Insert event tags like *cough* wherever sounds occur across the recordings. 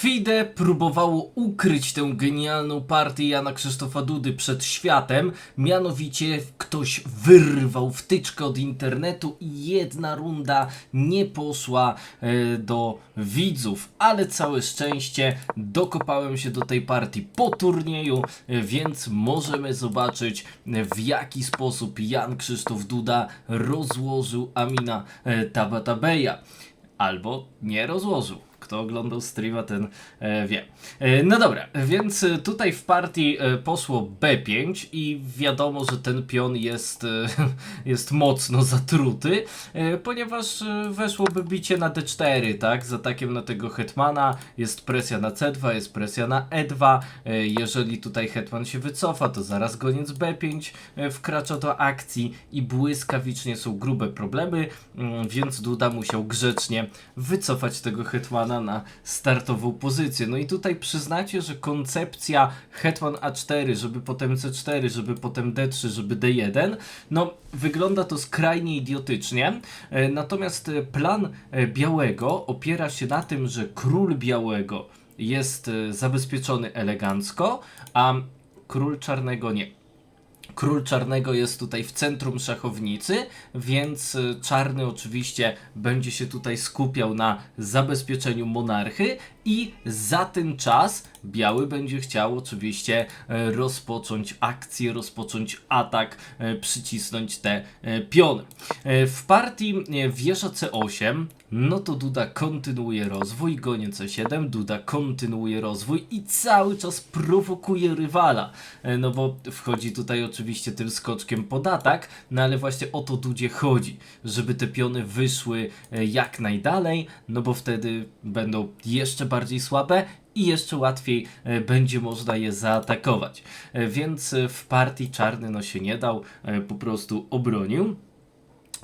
FIDE próbowało ukryć tę genialną partię Jana Krzysztofa Dudy przed światem, mianowicie ktoś wyrwał wtyczkę od internetu i jedna runda nie poszła e, do widzów, ale całe szczęście dokopałem się do tej partii po turnieju, e, więc możemy zobaczyć e, w jaki sposób Jan Krzysztof Duda rozłożył Amina e, Tabatabeja. Albo nie rozłożył. Kto oglądał streama, ten e, wie. E, no dobra, więc tutaj w partii e, poszło B5 i wiadomo, że ten pion jest, *laughs* jest mocno zatruty, ponieważ weszłoby bicie na D4, tak? Z atakiem na tego hetmana jest presja na C2, jest presja na E2. E, jeżeli tutaj hetman się wycofa, to zaraz goniec B5 e, wkracza do akcji i błyskawicznie są grube problemy, mm, więc Duda musiał grzecznie wycofać tego hetmana na startową pozycję. No i tutaj przyznacie, że koncepcja hetman A4, żeby potem C4, żeby potem D3, żeby D1, no wygląda to skrajnie idiotycznie. E, Natomiast e, plan e, białego opiera się na tym, że król białego jest zabezpieczony elegancko, a król czarnego nie. Król czarnego jest tutaj w centrum szachownicy, więc y, czarny oczywiście będzie się tutaj skupiał na zabezpieczeniu monarchy i za ten czas biały będzie chciał oczywiście e, rozpocząć akcję, rozpocząć atak, e, przycisnąć te e, piony. W partii wieża C8, no to Duda kontynuuje rozwój, gonie C7, Duda kontynuuje rozwój i cały czas prowokuje rywala. E, No bo wchodzi tutaj oczywiście tym skoczkiem pod atak, no ale właśnie o to Dudzie chodzi, żeby te piony wyszły e, jak najdalej, no bo wtedy będą jeszcze bardziej słabe i jeszcze łatwiej e, będzie można je zaatakować. Więc w partii czarny no się nie dał, po prostu obronił.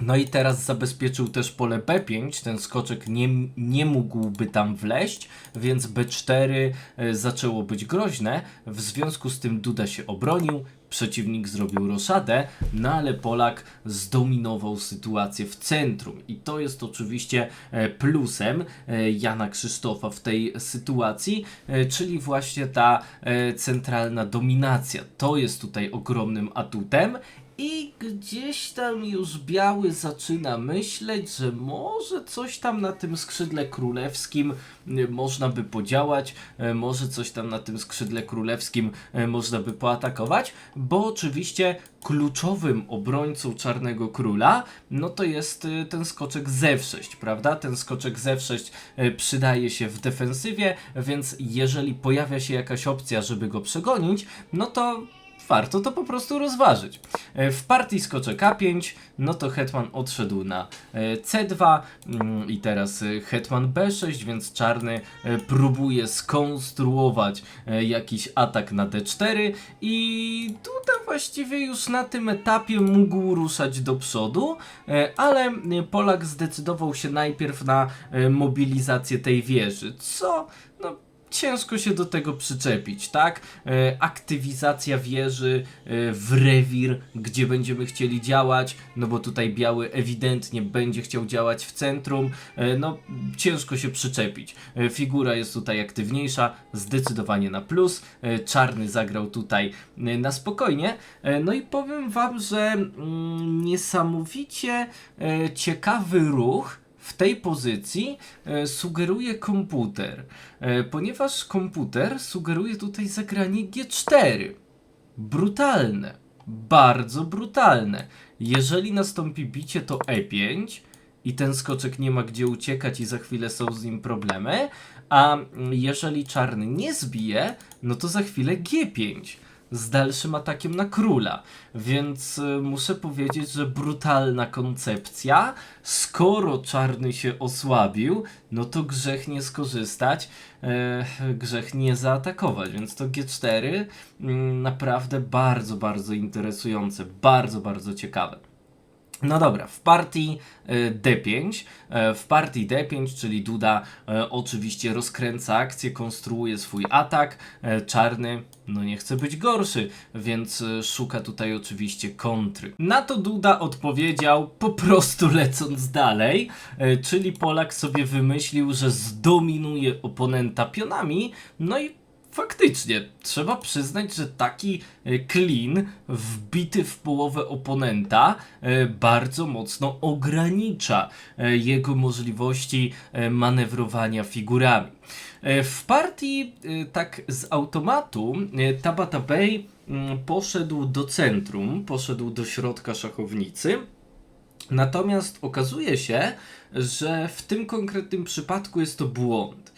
No i teraz zabezpieczył też pole B5, ten skoczek nie, nie mógłby tam wleść, więc B4 e, zaczęło być groźne, w związku z tym Duda się obronił, przeciwnik zrobił roszadę, no ale Polak zdominował sytuację w centrum. I to jest oczywiście e, plusem e, Jana Krzysztofa w tej sytuacji, czyli właśnie ta centralna dominacja. To jest tutaj ogromnym atutem i gdzieś tam już biały zaczyna myśleć, że może coś tam na tym skrzydle królewskim y, można by podziałać, y, może coś tam na tym skrzydle królewskim y, można by poatakować, bo oczywiście kluczowym obrońcą czarnego króla, no to jest ten skoczek z F6, prawda? Ten skoczek z F6 y, przydaje się w defensywie, więc jeżeli pojawia się jakaś opcja, żeby go przegonić, no to warto to po prostu rozważyć. E, W partii skoczek A5, no to hetman odszedł na e, C2 mm, i teraz e, hetman B6, więc czarny próbuje skonstruować jakiś atak na D4 i tutaj właściwie już na tym etapie mógł ruszać do przodu, ale Polak zdecydował się najpierw na mobilizację tej wieży, co no ciężko się do tego przyczepić, tak? E, aktywizacja wieży e, w rewir, gdzie będziemy chcieli działać, no bo tutaj biały ewidentnie będzie chciał działać w centrum, e, no ciężko się przyczepić. E, figura jest tutaj aktywniejsza, zdecydowanie na plus, e, czarny zagrał tutaj e, na spokojnie, e, no i powiem wam, że mm, niesamowicie e, ciekawy ruch, w tej pozycji e, sugeruje komputer, e, ponieważ komputer sugeruje tutaj zagranie G4. Brutalne, bardzo brutalne. Jeżeli nastąpi bicie, to E5 i ten skoczek nie ma gdzie uciekać i za chwilę są z nim problemy, a jeżeli czarny nie zbije, no to za chwilę G5 z dalszym atakiem na króla. Więc y, muszę powiedzieć, że brutalna koncepcja. Skoro czarny się osłabił, no to grzech nie skorzystać, e, grzech nie zaatakować. Więc to G4 mm, naprawdę bardzo, bardzo interesujące, bardzo, bardzo ciekawe. No dobra, w partii e, D5, e, w partii D5, czyli Duda e, oczywiście rozkręca akcję, konstruuje swój atak, czarny no nie chce być gorszy, więc szuka tutaj oczywiście kontry. Na to Duda odpowiedział po prostu *laughs* lecąc dalej, czyli Polak sobie wymyślił, że zdominuje oponenta pionami, no i Faktycznie, trzeba przyznać, że taki e, clean wbity w połowę oponenta e, bardzo mocno ogranicza e, jego możliwości e, manewrowania figurami. E, W partii e, tak z automatu e, Tabata Bey mm, poszedł do centrum, poszedł do środka szachownicy. Natomiast okazuje się, że w tym konkretnym przypadku jest to błąd,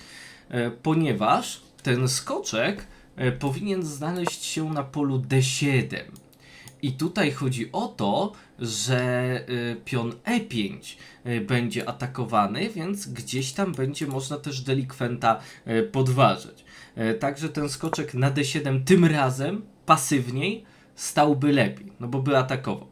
e, ponieważ ten skoczek e, powinien znaleźć się na polu D7. I tutaj chodzi o to, że e, pion E5 e, będzie atakowany, więc gdzieś tam będzie można też delikwenta podważyć. E, Także ten skoczek na D7 tym razem pasywniej stałby lepiej, no bo by atakował.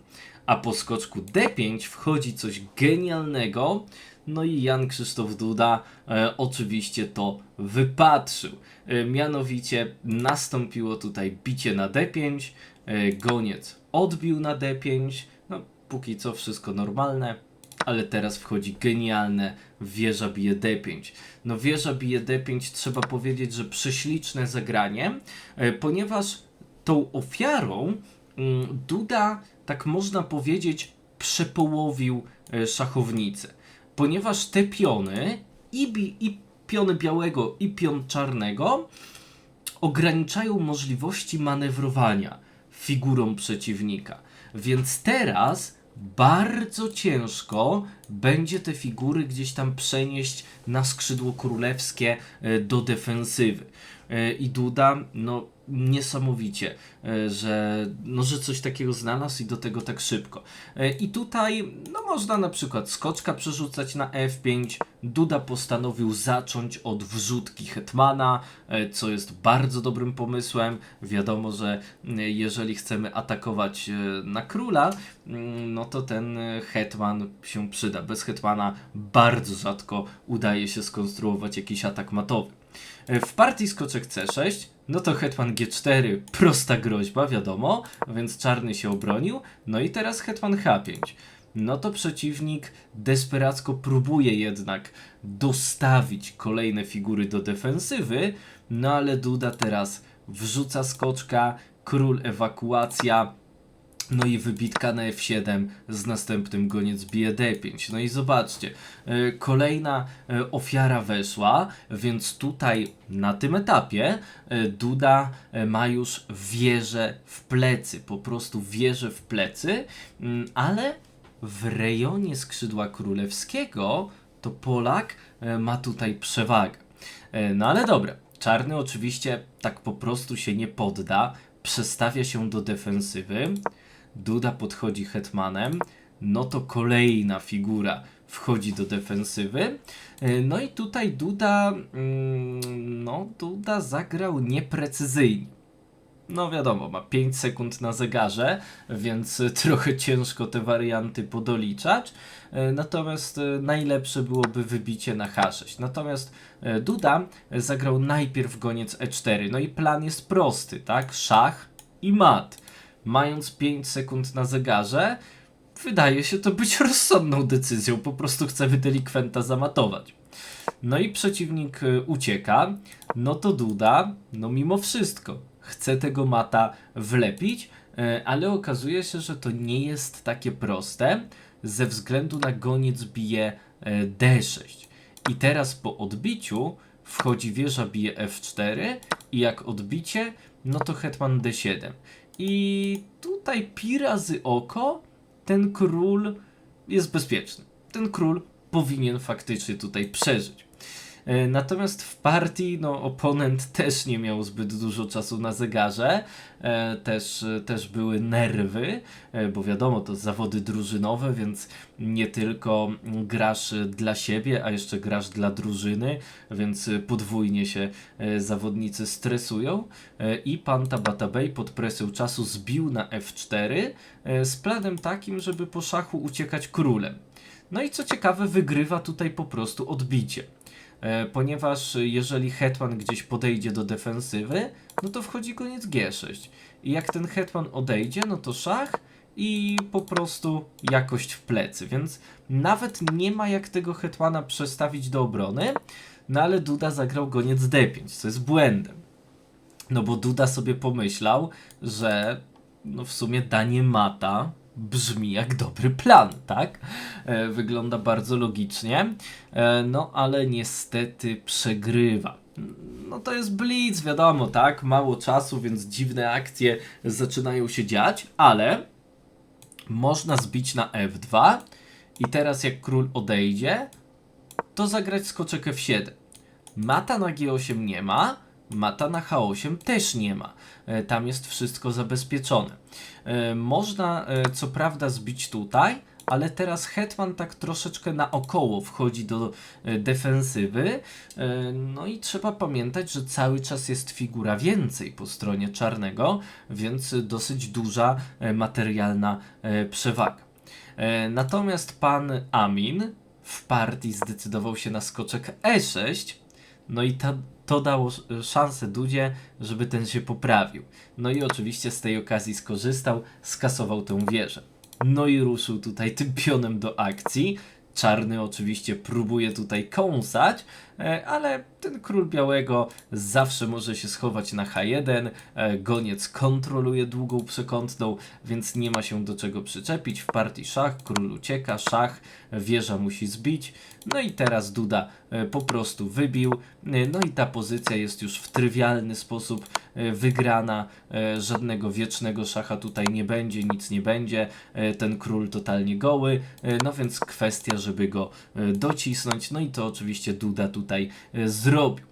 A po skoczku D5 wchodzi coś genialnego, no i Jan Krzysztof Duda e, oczywiście to wypatrzył. E, mianowicie nastąpiło tutaj bicie na D5, e, goniec odbił na D5, no póki co wszystko normalne, ale teraz wchodzi genialne wieża bije D5. No wieża bije D5 trzeba powiedzieć, że prześliczne zagranie, e, ponieważ tą ofiarą mm, Duda, tak można powiedzieć, przepołowił e, szachownicę. Ponieważ te piony, i, bi, i piony białego, i pion czarnego, ograniczają możliwości manewrowania figurą przeciwnika. Więc teraz bardzo ciężko będzie te figury gdzieś tam przenieść na skrzydło królewskie e, do defensywy. E, I Duda, no niesamowicie, e, że, no, że coś takiego znalazł i do tego tak szybko. E, I tutaj, no można na przykład skoczka przerzucać na F5. Duda postanowił zacząć od wrzutki Hetmana, e, co jest bardzo dobrym pomysłem. Wiadomo, że jeżeli chcemy atakować na króla, mm, no to ten Hetman się przyda. Bez Hetmana bardzo rzadko udaje się skonstruować jakiś atak matowy. E, W partii skoczek C6, no to hetman G4, prosta groźba, wiadomo, więc czarny się obronił. No i teraz hetman H5. No to przeciwnik desperacko próbuje jednak dostawić kolejne figury do defensywy, no ale Duda teraz wrzuca skoczka, król ewakuacja, no i wybitka na F7 z następnym goniec bije D5. No i zobaczcie, e, kolejna e, ofiara weszła, więc tutaj na tym etapie e, Duda ma już wieżę w plecy, po prostu wieżę w plecy, mm, ale w rejonie skrzydła królewskiego to Polak ma tutaj przewagę. No ale dobra, czarny oczywiście tak po prostu się nie podda, przestawia się do defensywy. Duda podchodzi hetmanem, no to kolejna figura wchodzi do defensywy. E, No i tutaj Duda, mm, no Duda zagrał nieprecyzyjnie. No wiadomo, ma 5 sekund na zegarze, więc *laughs* trochę ciężko te warianty podoliczać. E, Natomiast e, najlepsze byłoby wybicie na H6. Natomiast Duda zagrał najpierw goniec E4. No i plan jest prosty, tak? Szach i mat. Mając 5 sekund na zegarze, wydaje się to być *laughs* rozsądną decyzją. Po prostu chcemy delikwenta zamatować. No i przeciwnik e, ucieka, no to Duda, no mimo wszystko, chce tego mata wlepić, e, ale okazuje się, że to nie jest takie proste, ze względu na goniec bije e, D6. I teraz po odbiciu wchodzi wieża bije F4 i jak odbicie, no to hetman D7. I tutaj pi razy oko ten król jest bezpieczny. Ten król powinien faktycznie tutaj przeżyć. E, Natomiast w partii no, oponent *laughs* też nie miał zbyt dużo czasu na zegarze. E, Też, też były nerwy, e, bo wiadomo, to zawody drużynowe, więc nie tylko grasz dla siebie, a jeszcze grasz dla drużyny, więc podwójnie się e, zawodnicy stresują. E, I pan Tabata Bey pod presją czasu zbił na F4 e, z planem takim, żeby po szachu uciekać królem. No i co ciekawe, wygrywa tutaj po prostu odbicie. E, ponieważ jeżeli hetman gdzieś podejdzie do defensywy, no to wchodzi koniec G6. I jak ten hetman odejdzie, no to szach i po prostu jakość w plecy. Więc nawet nie ma jak tego hetmana przestawić do obrony, no ale Duda zagrał goniec D5, co jest błędem. No bo Duda sobie pomyślał, że no w sumie danie mata brzmi jak dobry plan, tak? E, wygląda bardzo logicznie, e, no ale niestety przegrywa. No to jest blitz, wiadomo, tak? Mało czasu, więc dziwne akcje zaczynają się dziać, ale można zbić na F2 i teraz jak król odejdzie, to zagrać skoczek F7. Mata na G8 nie ma, mata na H8 też nie ma. E, Tam jest wszystko zabezpieczone. E, Można e, co prawda zbić tutaj, ale teraz hetman tak troszeczkę naokoło wchodzi do defensywy. No i trzeba pamiętać, że cały czas jest figura więcej po stronie czarnego, więc dosyć duża materialna przewaga. Natomiast pan Amin w partii zdecydował się na skoczek E6, no i ta, to dało sz- szansę Dudzie, żeby ten się poprawił. No i oczywiście z tej okazji skorzystał, skasował tę wieżę. No i ruszył tutaj tym pionem do akcji. Czarny oczywiście próbuje tutaj kąsać, ale ten król białego zawsze może się schować na H1. e, Goniec kontroluje długą przekątną, więc nie ma się do czego przyczepić. W partii szach król ucieka, szach, wieża musi zbić. No i teraz Duda e, po prostu wybił. E, No i ta pozycja jest już w trywialny sposób e, wygrana. E, Żadnego wiecznego szacha tutaj nie będzie, nic nie będzie. E, Ten król totalnie goły. E, No więc kwestia, żeby go e, docisnąć. No i to oczywiście Duda tutaj e, zrobił.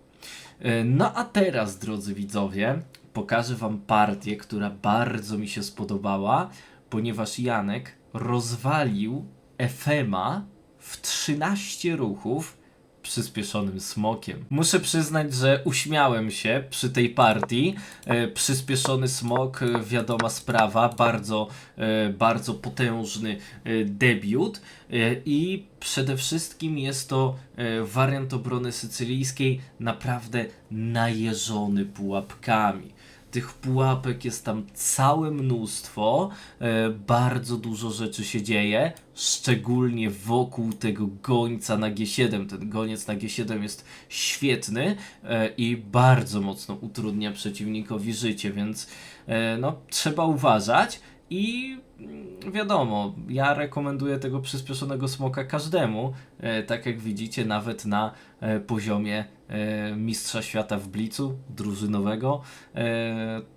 E, No a teraz, drodzy widzowie, pokażę Wam partię, która bardzo mi się spodobała, ponieważ Janek rozwalił Efema w 13 ruchów przyspieszonym smokiem. Muszę przyznać, że uśmiałem się przy tej partii. E, przyspieszony smok, e, wiadoma sprawa, bardzo, e, bardzo potężny e, debiut e, i przede wszystkim jest to e, wariant obrony sycylijskiej naprawdę najeżony pułapkami. Tych pułapek jest tam całe mnóstwo, e, bardzo dużo rzeczy się dzieje, szczególnie wokół tego gońca na G7. Ten goniec na G7 jest świetny e, i bardzo mocno utrudnia przeciwnikowi życie, więc e, no, trzeba uważać i mm, wiadomo, ja rekomenduję tego przyspieszonego smoka każdemu, e, tak jak widzicie, nawet na e, poziomie e, mistrza świata w blicu drużynowego,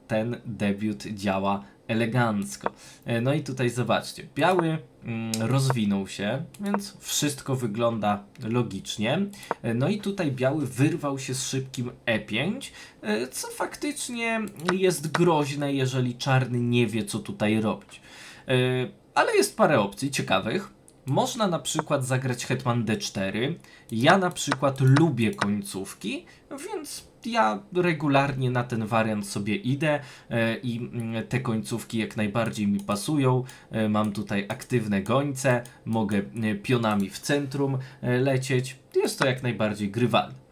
ten debiut działa elegancko. E, No i tutaj zobaczcie, biały mm, rozwinął się, więc wszystko wygląda logicznie. E, No i tutaj biały wyrwał się z szybkim E5, e, co faktycznie jest groźne, jeżeli czarny nie wie, co tutaj robić. Ale jest parę opcji ciekawych. Można na przykład zagrać hetman d4. Ja na przykład lubię końcówki, więc ja regularnie na ten wariant sobie idę e, i mm, te końcówki jak najbardziej mi pasują. E, mam tutaj aktywne gońce, mogę e, pionami w centrum lecieć. Jest to jak najbardziej grywalne.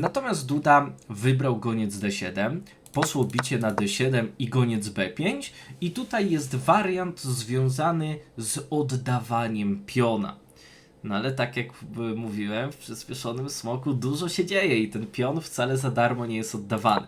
Natomiast Duda wybrał goniec d7, poszło bicie na d7 i goniec b5 i tutaj jest wariant związany z oddawaniem piona. No ale tak jak mówiłem, w przyspieszonym smoku dużo się dzieje i ten pion wcale za darmo nie jest oddawany.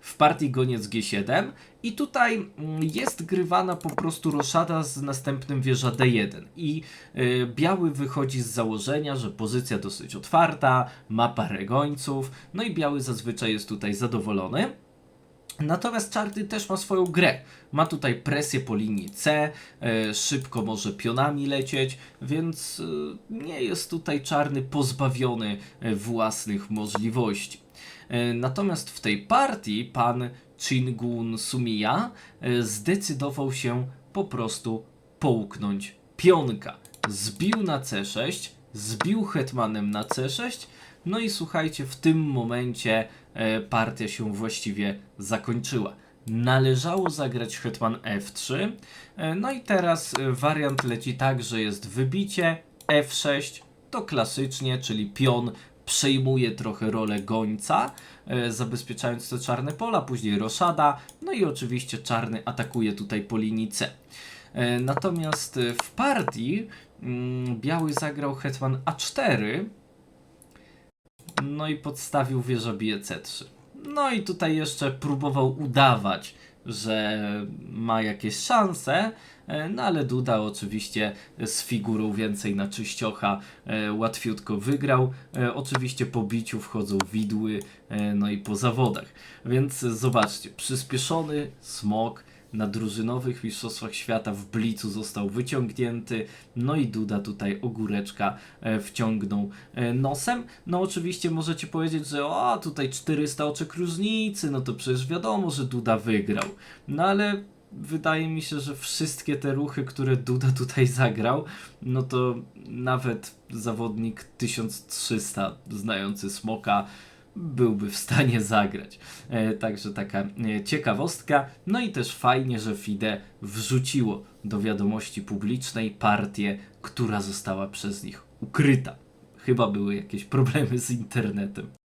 W partii goniec G7 i tutaj mm, jest grywana po prostu roszada z następnym wieża D1 i y, biały wychodzi z założenia, że pozycja dosyć otwarta, ma parę gońców, no i biały zazwyczaj jest tutaj zadowolony. Natomiast Czarny też ma swoją grę. Ma tutaj presję po linii C, e, szybko może pionami lecieć, więc e, nie jest tutaj Czarny pozbawiony e, własnych możliwości. Natomiast w tej partii pan Chingun Sumiya zdecydował się po prostu połknąć pionka. Zbił na C6, zbił hetmanem na C6, no i słuchajcie, w tym momencie e, partia się właściwie zakończyła. Należało zagrać hetman F3, e, no i teraz e, wariant leci tak, że jest wybicie F6, to klasycznie, czyli pion przejmuje trochę rolę gońca, zabezpieczając te czarne pola, później roszada, no i oczywiście czarny atakuje tutaj po linii C. Natomiast w partii mm, biały zagrał hetman A4, no i podstawił wieżę bije C3. No i tutaj jeszcze próbował udawać, że ma jakieś szanse, e, no ale Duda oczywiście z figurą więcej na czyściocha e, łatwiutko wygrał. E, Oczywiście po biciu wchodzą widły, no i po zawodach. Więc zobaczcie, przyspieszony smok na drużynowych mistrzostwach świata w Blicu został wyciągnięty, no i Duda tutaj ogóreczka e, wciągnął e, nosem. No oczywiście możecie powiedzieć, że o, tutaj 400 oczek różnicy, no to przecież wiadomo, że Duda wygrał. No ale wydaje mi się, że wszystkie te ruchy, które Duda tutaj zagrał, no to nawet zawodnik 1300 znający Smoka byłby w stanie zagrać. E, także taka e, ciekawostka. No i też fajnie, że FIDE wrzuciło do wiadomości publicznej partię, która została przez nich ukryta. Chyba były jakieś problemy z internetem.